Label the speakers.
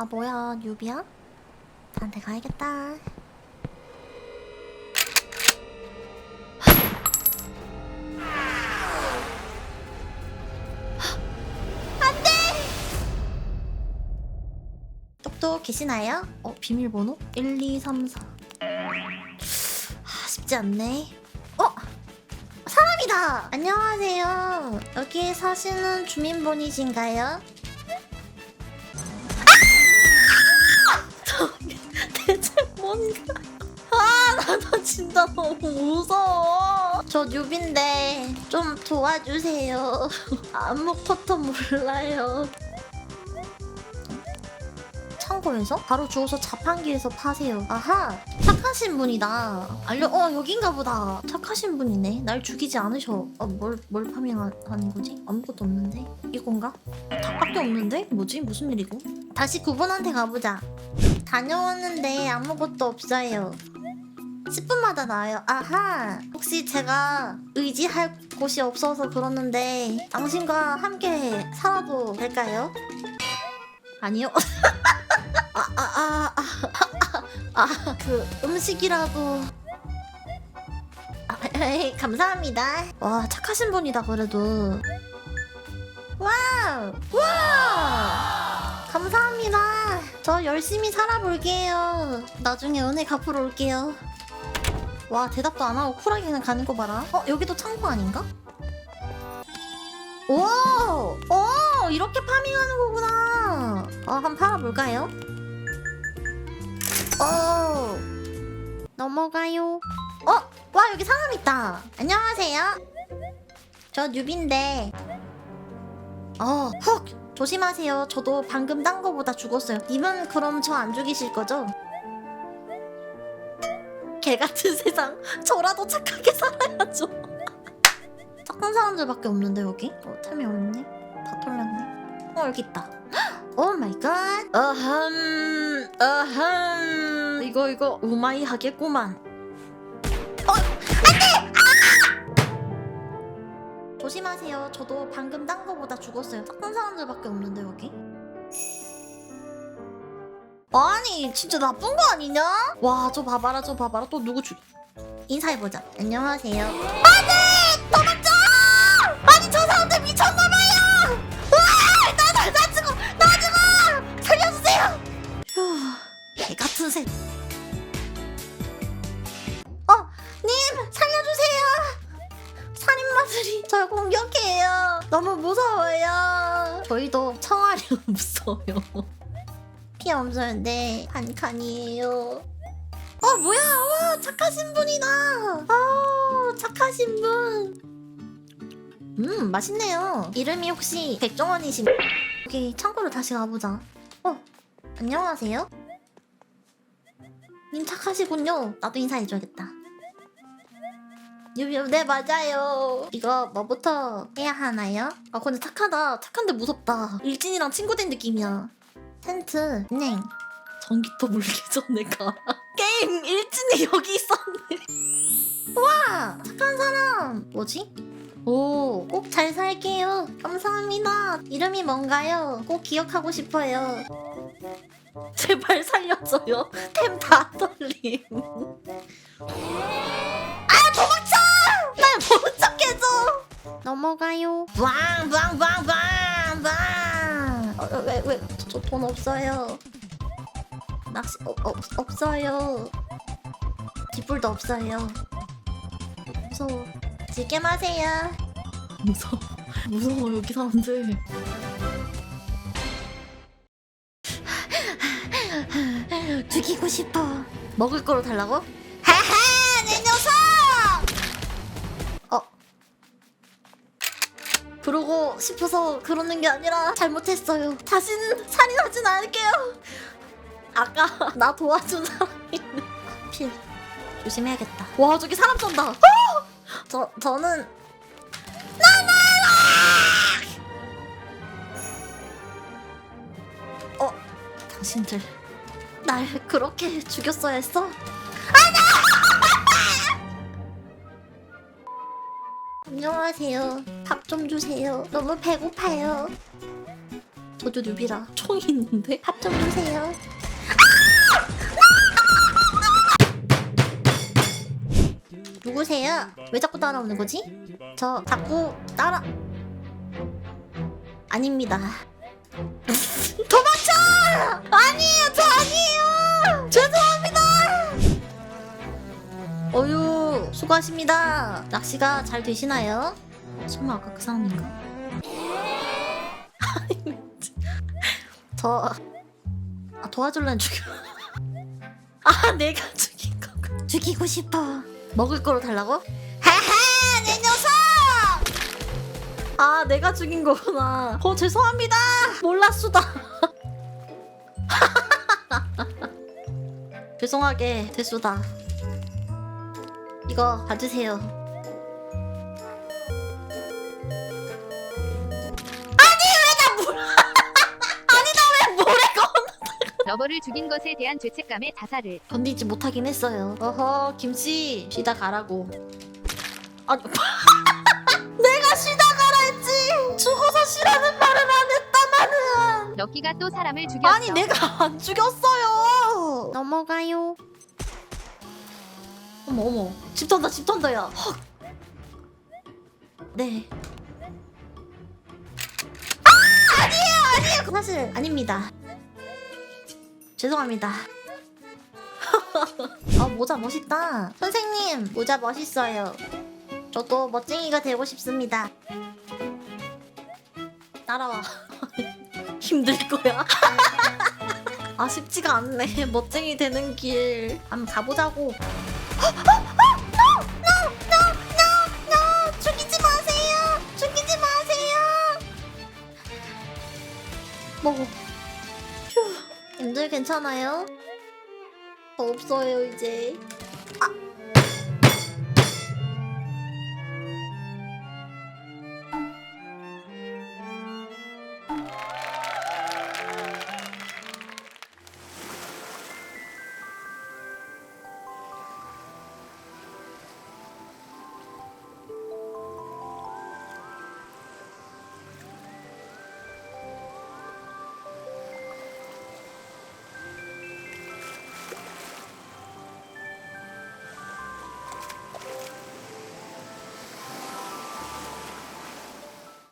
Speaker 1: 아 뭐야 뉴비야? 나한테 가야겠다 안돼! 똑똑 계시나요? 어 비밀번호? 1, 2, 3, 4 아, 쉽지 않네 어? 사람이다! 안녕하세요 여기 사시는 주민번이신가요? 대체 뭔가 아 나도 진짜 너무 무서워 저 뉴비인데 좀 도와주세요 아무것도 몰라요 창고에서? 바로 주워서 자판기에서 파세요 아하 착하신 분이다 알려 어 여긴가 보다 착하신 분이네 날 죽이지 않으셔 어뭘 뭘 파밍하는 거지? 아무것도 없는데 이건가? 닭밖에 없는데? 뭐지? 무슨 일이고? 다시 그분한테 가보자 다녀왔는데 아무것도 없어요. 10분마다 나와요. 아하. 혹시 제가 의지할 곳이 없어서 그러는데 당신과 함께 살아도 될까요? 아니요. 아, 아, 아, 아, 아, 아, 그 음식이라도. 아, 에이, 감사합니다. 와, 착하신 분이다, 그래도. 와우! 와! 감사합니다. 저 열심히 살아볼게요. 나중에 은혜 갚으러 올게요. 와 대답도 안 하고 쿨하게 그냥 가는 거 봐라. 어 여기도 창고 아닌가? 오, 오 이렇게 파밍하는 거구나. 어 한번 팔아볼까요? 오, 넘어가요. 어, 와 여기 사람 있다. 안녕하세요. 저 뉴비인데. 어, 헉. 조심하세요. 저도 방금 딴 거보다 죽었어요. 님은 그럼 저 안 죽이실 거죠? 개 같은 세상. 저라도 착하게 살아야죠. 착한 사람들밖에 없는데 여기? 어, 템이 없네. 다 털렸네. 어 여기 있다. 오 마이 갓. 어흠 어흠. 이거 이거 우마이 하겠구만. 어 안돼. 조심하세요. 저도 방금 딴 거보다 죽었어요. 착한 사람들밖에 없는데 여기. 아니 진짜 나쁜 거 아니냐? 와 저 봐봐라 저 봐봐라 또 누구 죽 인사해보자 안녕하세요 안돼 너무 무서워요. 저희도 청아리 무서워요. 피 없었는데 한 칸이에요. 어 뭐야? 와 착하신 분이다. 아 착하신 분. 음 맛있네요. 이름이 혹시 백종원이신? 여기 창고로 다시 가보자. 어 안녕하세요. 님 착하시군요. 나도 인사해줘야겠다. 유유 네 맞아요. 이거 뭐부터 해야 하나요? 아 근데 착하다. 착한데 무섭다. 일진이랑 친구 된 느낌이야. 텐트 네 전기터 물기 전에 가라 게임 일진이 여기 있었네. 와! 착한 사람. 뭐지? 오 꼭 잘 살게요. 감사합니다. 이름이 뭔가요? 꼭 기억하고 싶어요. 제발 살려줘요. 템 다 떨림. 아 도망쳐! 날척 해줘! 넘어가요. 왕왕왕왕왕! 어, 왜, 왜, 저돈 없어요. 낚시, 어, 없, 없어요. 뒷불도 없어요. 무서워. 지게 마세요. 무서워. 무서워, 여기 사람들. 죽이고 싶어. 먹을 거로 달라고? 그러고 싶어서 그러는 게 아니라 잘못했어요. 다시는 살인하진 않을게요. 아까 나 도와준 사람이 필 조심해야겠다. 와 저기 사람 쏜다. 어! 저 저는 나나. 어 당신들 날 그렇게 죽였어야 했어? 안녕하세요. 밥 좀 주세요. 너무 배고파요. 저도 뉴비라 총이 있는데 합좀 주세요. 누구세요? 왜 자꾸 따라오는 거지? 저 자꾸 따라 아닙니다. 도망쳐! 아니에요, 저 아니에요. 죄송합니다. 어유, 수고하십니다. 낚시가 잘 되시나요? 설마 아까 그 사람인가? 저 아, 도와줄란 죽여. 아, 내가 죽인 거고. 죽이고 싶어. 먹을 거로 달라고? 하하, 내 녀석! 아, 내가 죽인 거구나. 어, 죄송합니다. 몰랐수다. 죄송하게 됐수다. 이거 봐주세요.
Speaker 2: 러버를 죽인 것에 대한 죄책감에 자살을
Speaker 1: 건디지 못하긴 했어요. 어허 김씨 쉬다 가라고. 아니 내가 쉬다 가라 했지. 죽어서 쉬라는 말은 안 했다 나는.
Speaker 2: 럭키가 또 사람을 죽였어.
Speaker 1: 아니 내가 안 죽였어요. 넘어가요. 어머 어머 집 턴다 집 턴다 야. 헉. 네. 아 아니에요 아니에요 사실 아닙니다. 죄송합니다. 아 모자 멋있다. 선생님 모자 멋있어요. 저도 멋쟁이가 되고 싶습니다. 따라와. 힘들 거야. 아 쉽지가 않네. 멋쟁이 되는 길. 한번 가보자고. 죽이지. 휴. 님들 괜찮아요? 더 없어요 이제. 아